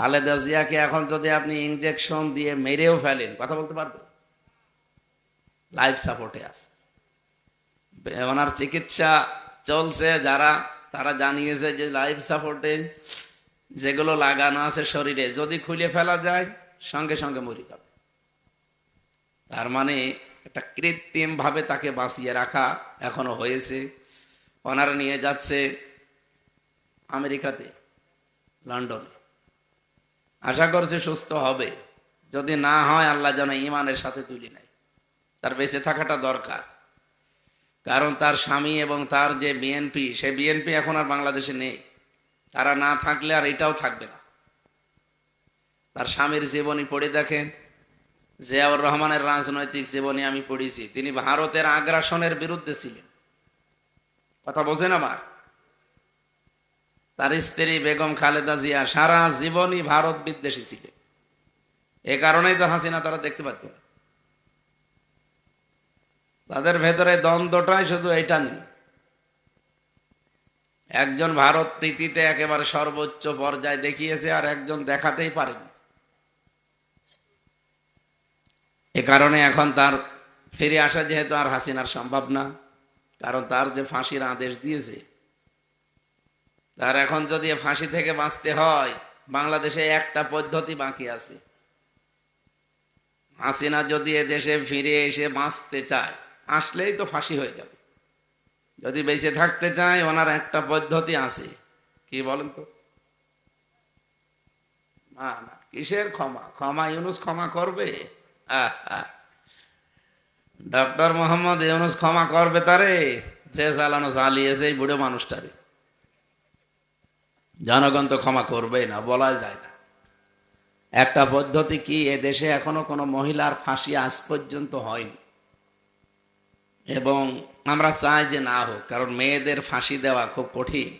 খালেদা জিয়াকে এখন যদি আপনি ইনজেকশন দিয়ে মেরেও ফেলেন, কথা বলতে পারবেন লাইফ সাপোর্টে আছে। ওনার চিকিৎসা চলছে, যারা, তারা জানিয়েছে যে লাইফ সাপোর্টে যেগুলো লাগানো আছে শরীরে, যদি খুলে ফেলা যায়, সঙ্গে সঙ্গে মরে যাবে। তার মানে একটা কৃত্রিম ভাবে তাকে বাঁচিয়ে রাখা এখনও হয়েছে। ওনারা নিয়ে যাচ্ছে আমেরিকাতে, লন্ডনে। আশা করছে সুস্থ হবে। যদি না হয়, আল্লাহ যেন ইমানের সাথে তুলি নেয়। তার বেঁচে থাকাটা দরকার। কারণ তার স্বামী এবং তার যে বিএনপি সে বিএনপি এখন আর বাংলাদেশে নেই। তারা না থাকলে আর এটাও থাকবে না। তার স্বামীর জীবনী পড়ে দেখেন। জিয়াউর রহমানের রাজনৈতিক জীবনী আমি পড়েছি। তিনি ভারতের আগ্রাসনের বিরুদ্ধে ছিলেন। কথা বোঝেন আমার? তার স্ত্রী বেগম খালেদা জিয়া সারা জীবনই ভারত বিদ্বেষী ছিলেন এ কারণেই তো হাসিনা তারা দেখতে পাচ্ছ তাদের ভেতরে দ্বন্দ্বটাই শুধু এটা নেই। একজন ভারত প্রীতিতে একেবারে সর্বোচ্চ পর্যায়ে দেখিয়েছে আর একজন দেখাতেই পারেনি। এ কারণে এখন তার ফিরে আসা যেহেতু আর হাসিনার সম্ভব না, কারণ তার যে ফাঁসির আদেশ দিয়েছে তার এখন যদি ফাঁসি থেকে বাঁচতে হয়, বাংলাদেশে একটা পদ্ধতি বাকি আছে। হাসিনা যদি দেশে ফিরে এসে বাঁচতে চায়, আসলেই তো ফাঁসি হয়ে যাবে। যদি বেঁচে থাকতে চায়, ওনার একটা পদ্ধতি আছে। কি বলেন তো? না না, কিসের ক্ষমা? ক্ষমা ইউনুস ক্ষমা করবে? ডক্টর মোহাম্মদ ইউনুস ক্ষমা করবে তারে? যে চালানো চালিয়েছে এই বুড়ো মানুষটারে। জনগণ তো ক্ষমা করবে না বলা যায় না। একটা পদ্ধতি কি, এ দেশে এখনও কোনো মহিলার ফাঁসি আজ পর্যন্ত হয়নি। এবং আমরা চাই যে না হোক, কারণ মেয়েদের ফাঁসি দেওয়া খুব কঠিন।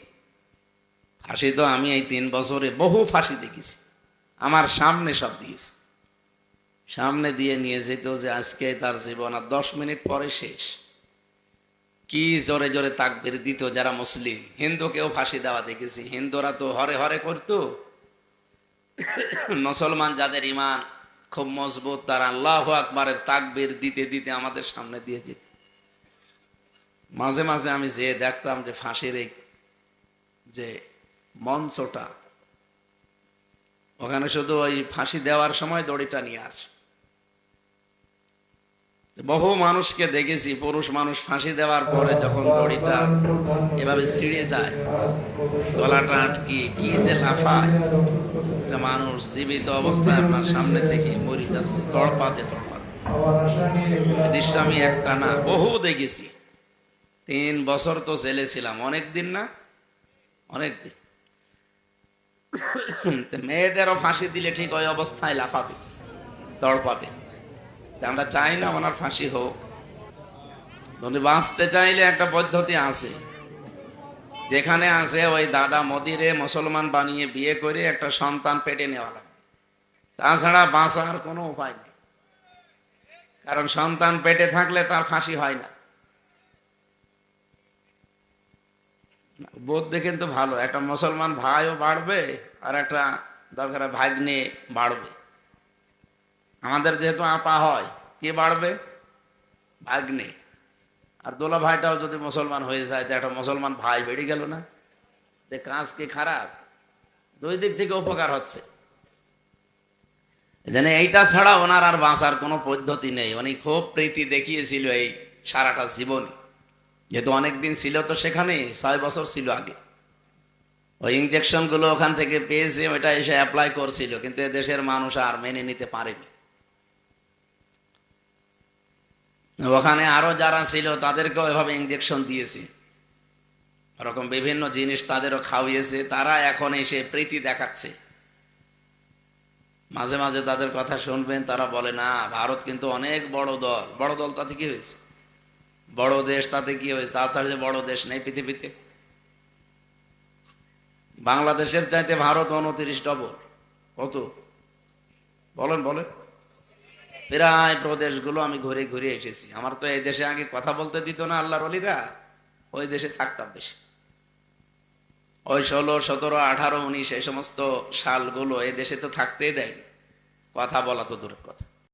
ফাঁসি তো আমি এই তিন বছরে বহু ফাঁসি দেখেছি। আমার সামনে সব দিয়েছি। সামনে দিয়ে নিয়ে যেত যে আজকে তার জীবন আর দশ মিনিট পরে শেষ। কি জোরে জোরে তাকবির দিত যারা মুসলিম? হিন্দুকেও ফাঁসি দেওয়া দেখেছি। হিন্দুরা তো হরে হরে করতো। মুসলমান যাদের ইমান খুব মজবুত, তারা আল্লাহ আকবারের তাকবির দিতে দিতে আমাদের সামনে দিয়ে যেত। মাঝে মাঝে আমি যে দেখতাম যে ফাঁসির এই যে মঞ্চটা, ওখানে শুধু ওই ফাঁসি দেওয়ার সময় দড়িটা নিয়ে আসে। বহু মানুষকে দেখেছি, পুরুষ মানুষ ফাঁসি দেওয়ার পরে যখন দড়িটা এভাবে ছিঁড়ে যায়, গলাটা আটকিয়ে কি যে লাফায় মানুষ জীবিত অবস্থায় আপনার সামনে থেকে মরি যাচ্ছে, তড়পাতে তড়পাতে। দৃশ্য আমি একটা না, বহু দেখেছি। তিন বছর তো জেলে ছিলাম, অনেক দিন না? অনেক দিন। মেয়েদেরও ফাঁসি দিলে ঠিক ওই অবস্থায় লাফাবে, তড়পাবে। আমরা চাই না ওনার ফাঁসি হোক। উনি বাঁচতে চাইলে একটা পদ্ধতি আছে। যেখানে আছে ওই দাদা মদিরে মুসলমান বানিয়ে বিয়ে করে একটা সন্তান পেটে নেওয়া লাগে। তাছাড়া বাঁচার কোনো উপায় নেই। কারণ সন্তান পেটে থাকলে তার ফাঁসি হয় না। বোধ দেখেন তো ভালো, একটা মুসলমান ভাইও বাড়বে আর একটা দরকার ভাগ্নে বাড়বে। আমাদের যেহেতু আপা হয়, কে বাড়বে? ভাগ্নে। আর দোলা ভাইটাও যদি মুসলমান হয়ে যায়, তো একটা মুসলমান ভাই বেড়ে গেল না? যে কাজ কি খারাপ? দুই দিক থেকে উপকার হচ্ছে। যেন এইটা ছাড়া ওনার আর বাঁচার কোনো পদ্ধতি নেই। উনি খুব প্রীতি দেখিয়েছিল এই সারাটা জীবনী। যেহেতু অনেকদিন ছিল তো সেখানে, ছয় বছর ছিল আগে। ওই ইঞ্জেকশনগুলো ওখান থেকে পেয়েছে, ওইটা এসে অ্যাপ্লাই করছিল, কিন্তু দেশের মানুষ আর মেনে নিতে পারেনি। ওখানে আরও যারা ছিল তাদেরকেও এভাবে ইঞ্জেকশন দিয়েছে। ওরকম বিভিন্ন জিনিস তাদেরও খাওয়িয়েছে, তারা এখন এসে প্রীতি দেখাচ্ছে। মাঝে মাঝে তাদের কথা শুনবেন, তারা বলে, না, ভারত কিন্তু অনেক বড় দল। বড় দল তাতে কি হয়েছে? বড় দেশ তাতে কি হয়েছে? তাছাড়া যে বড় দেশ নেই পৃথিবীতে। বাংলাদেশের চাইতে ভারত উনত্রিশ ডবল। কত? বলেন বলেন। প্রায় প্রদেশগুলো আমি ঘুরে ঘুরে এসেছি। আমার তো এই দেশে আগে কথা বলতে দিত না আল্লাহর অলিরা, ওই দেশে থাকতাম বেশি। ওই ষোলো, সতেরো, আঠারো, উনিশ, এই সমস্ত সালগুলো এই দেশে তো থাকতেই দেয় কথা বলা তো দূরের কথা।